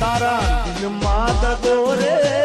તારા દિલમાં દગો રે.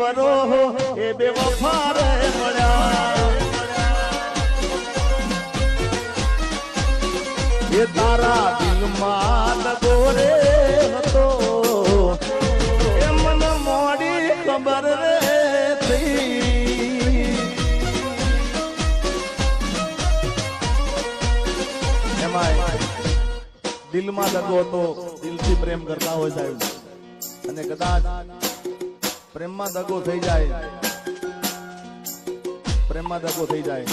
બરો એ બે વફારે મળ્યા. એ તારા દિલમાં દગો રે હતો. એ મને મોડી ખબર રે દિલમાં દગો હતો, દિલથી પ્રેમ કરતા હોય સાહેબ. અને કદાચ પ્રેમમાં દગો થઈ જાય. પ્રેમમાં દગો થઈ જાય.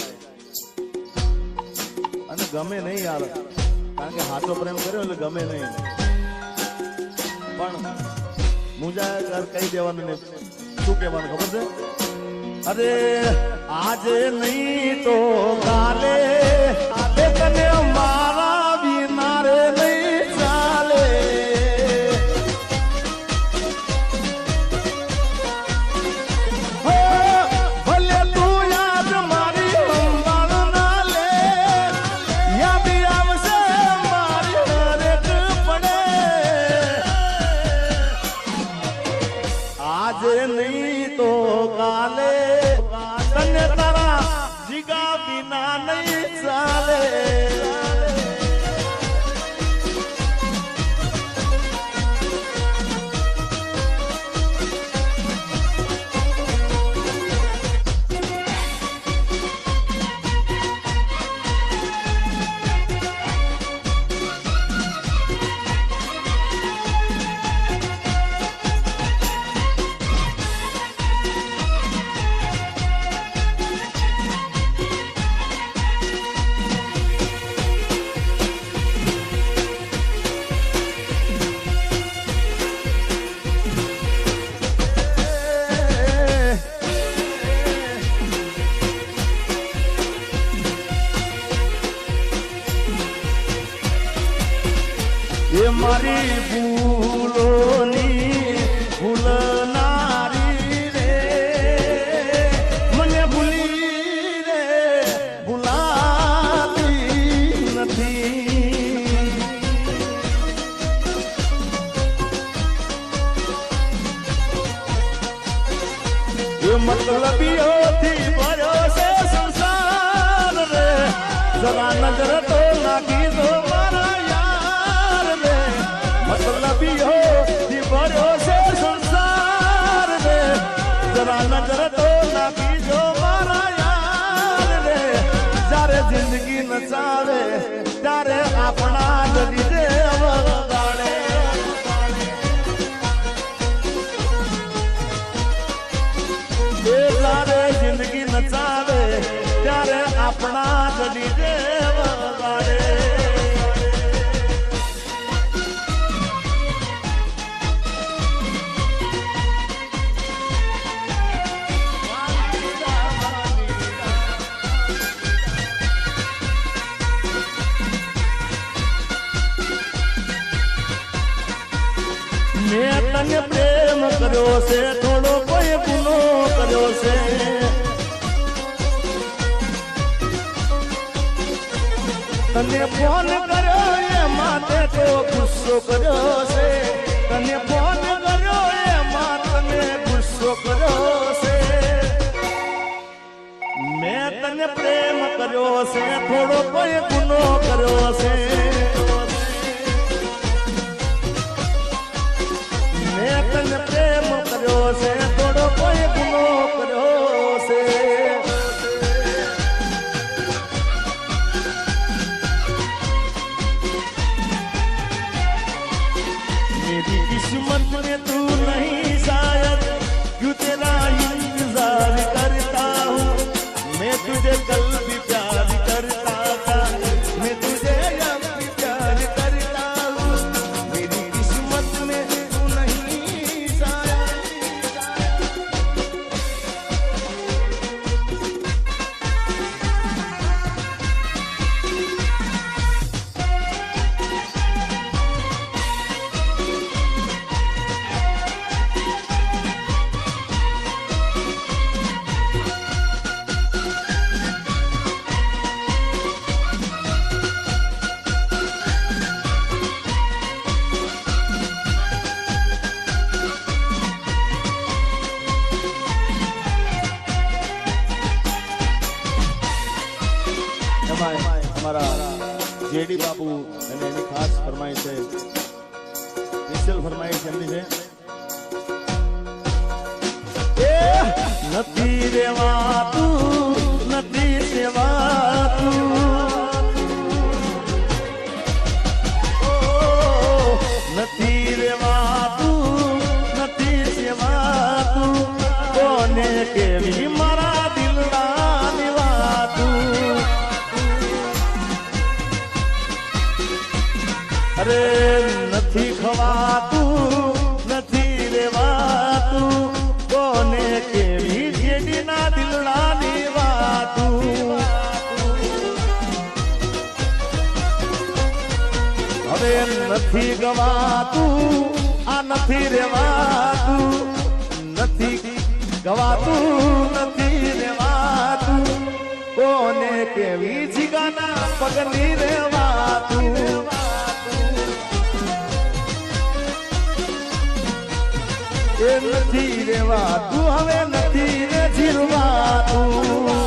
અને ગમે નહીં યાર, કારણ કે હાથો પ્રેમ કર્યો એટલે ગમે નહીં. પણ મુજા કહી દેવાનું ને શું કહેવાનું ખબર છે? અરે આજે નહીં તો કાલે તને મારા એ મારી ભૂલોની તને પ્રેમ કર્યો છે, થોડો કોઈ ગુનો કર્યો છે. તને ફોન કર્યો એ માટે તો ગુસ્સો કર્યો છે. તને ફોન કર્યો એ માતને ગુસ્સો કર્યો છે. મેં તને પ્રેમ કર્યો છે, થોડો કોઈ ગુનો કર્યો છે. અમારા જેડી બાપુ અને એની ખાસ ફરમાઈશ છે. સ્પેશિયલ ફરમાઈશ એમની છે. નથી રેવાતું, નથી સેવાતું અરે નથી ખવાતું, નથી રેવાતું. કોને કેવી જેડીના દિલડાની વાતું? હવે નથી ગવાતું, આ નથી રેવાતું. નથી ગવાતું, નથી રેવાતું. કોને કેવી જીગાના પગની રેવાતું? એ રેવા તું હવે નથી જીરવા જીરવાતું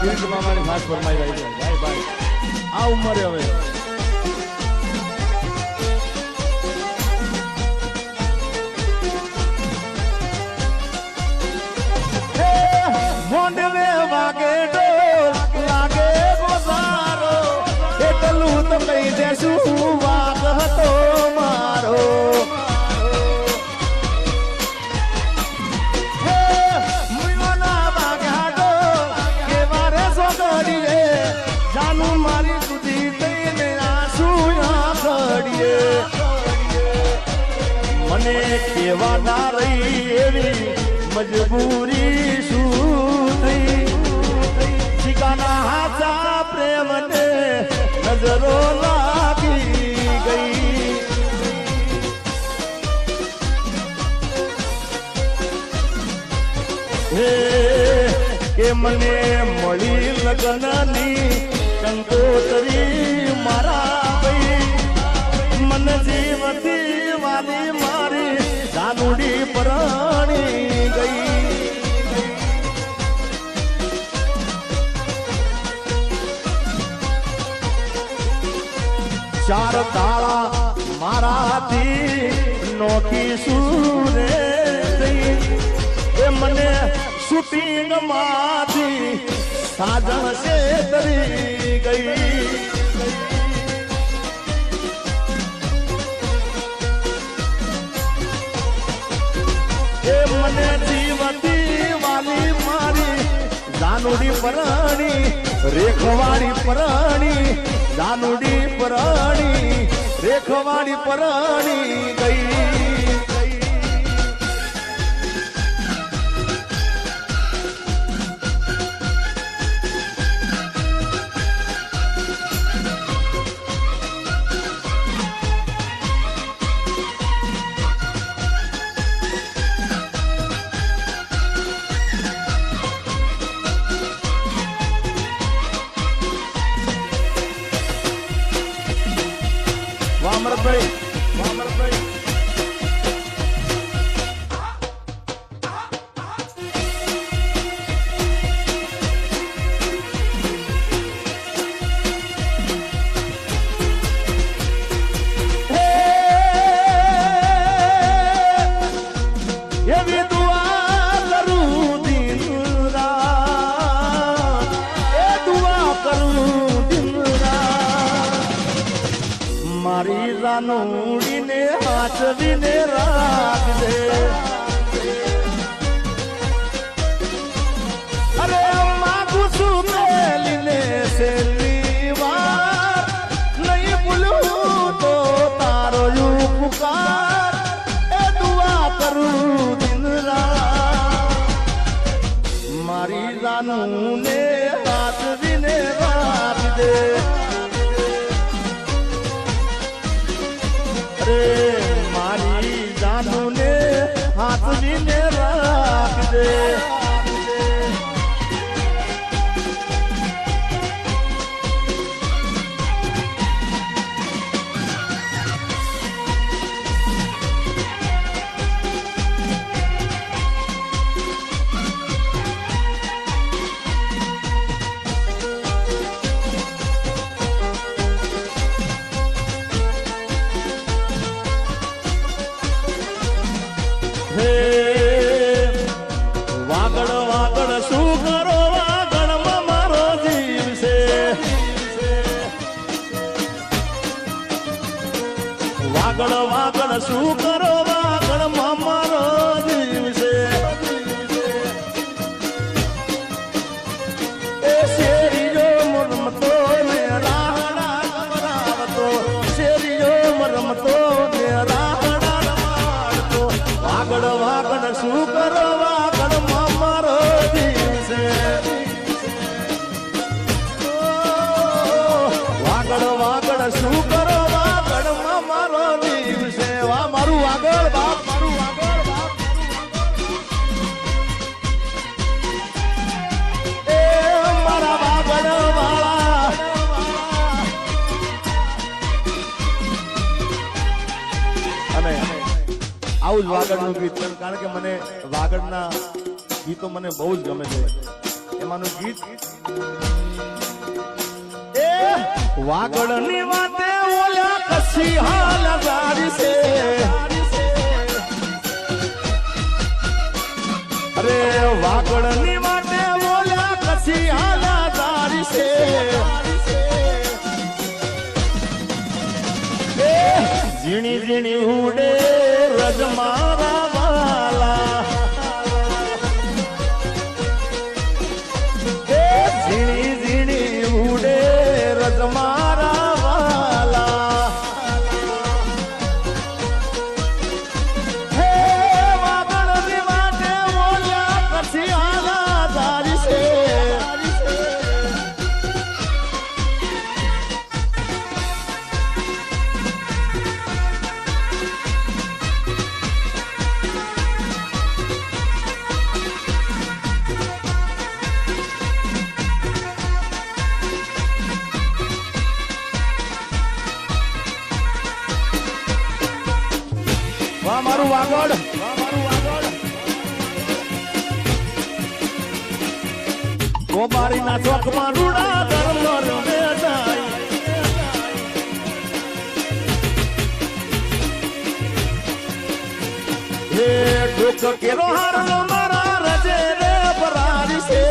કિરીટ મામાની ખાસ ફરમાઈ રહી છે. ભાઈ ભાઈ આ ઉંમરે હવે. મજબૂરી શું થઈ? શિકાના હાથા પ્રેમને નજરો લાગી ગઈ. હે, કે મને મળી લગ્નની કંકોતરી મારા ભાઈ? મન જીવતી વાલી મારી જાનુડી પરણી તાળા મારાથી નોખી સુરે એ મને શૂટિંગમાંથી સાજણ છેતરી ગઈ. મને જાનુડી પરાણી રેખવાડી પરાણી જાનુડી પરાણી રેખવાડી પરાણી ગઈ. I'm gonna break. નું ઉડીને હાથવીને રાખ દે Hey! azul વાગડનું ગીત કારણ કે મને વાગડના ગીતો મને બહુ જ ગમે છે. એમાંનું ગીત એ વાગડની વાતે ઓલા કસી હાલ છે. ગોબારીના ચોકમાં રૂડા ધરમર બેસાય હે દુઃખ કેરો હારનો મારા રજે રે પરારી છે.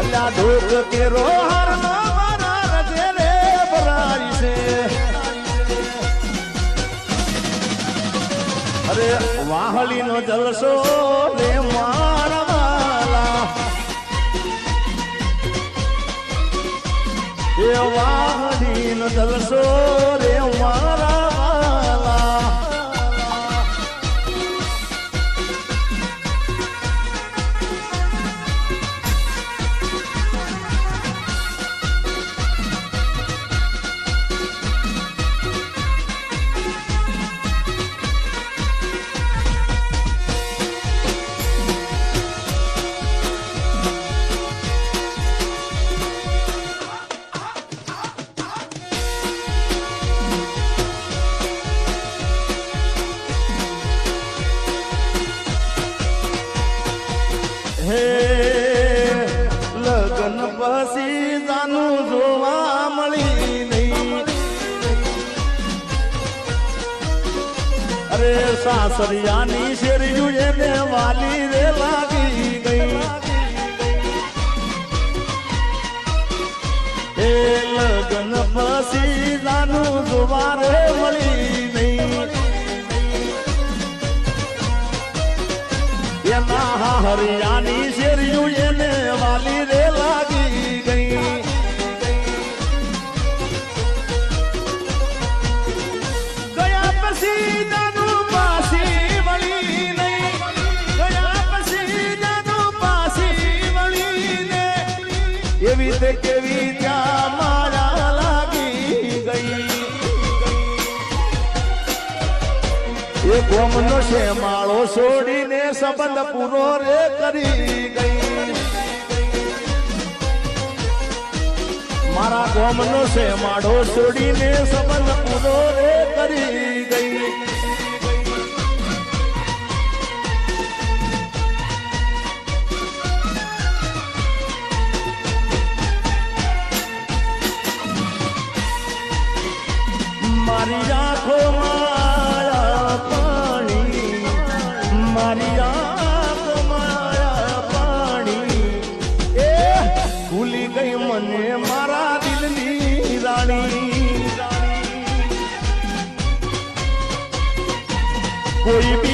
અલ્યા દુઃખ કેરો હારનો માહલી નો જલસો ને સાસરિયાની શેરિયું એને વાલી રે લાગી ગઈ. એ લગ્ન પછી નાનું જોવા રે મળી નહીં એના હરિયાની એ ગોમનો છે માળો છોડીને સંબંધ પૂરો રે કરી ગઈ. મારા ગોમનો છે માળો છોડીને સંબંધ પૂરો રે કરી ગઈ. મારી આંખો કોઈ બીજાના